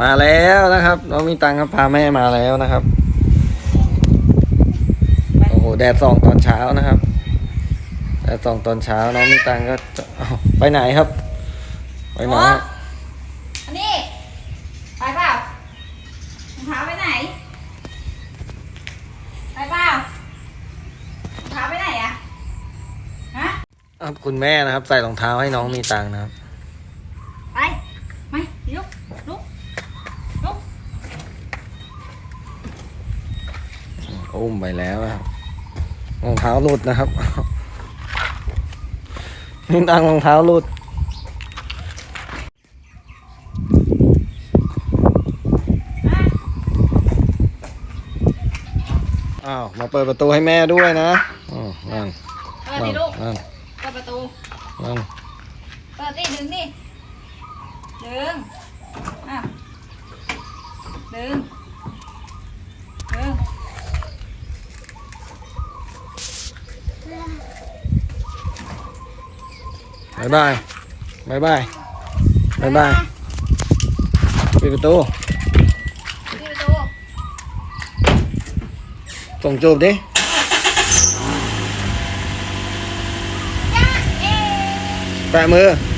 มาแล้วนะครับ น้องมีตังค์ครับพาแม่มาแล้วนะครับ โอ้โหแดดส่องตอนเช้านะครับแดดส่องตอนเช้า น้องมีตังค์ก็จะเอ้าไปไหนครับ ไปไหนครับอันนี้ ไปเปล่ารองเท้าไปไหน ไปเปล่ารองเท้าไปไหนอะฮะ ครับคุณแม่นะครับ ใส่รองเท้าให้น้องมีตังค์นะครับ ไปไปลุกลุกลุก อุ้มไปแล้วนะครับรองเท้าหลุดนะครับมีตังค์รองเท้าหลุดมาอ้าวมาเปิดประตูให้แม่ด้วยนะอ๋อนั่นเปิดนั่ดินลูกนั่นเปิดประตู นั่นเปิดดิดึงดิดึงอะดึงดึง บายบายบายบายบายบายปิดประตูปิดประตูส่งจูบดิจ้าเอ๊แปะมือะ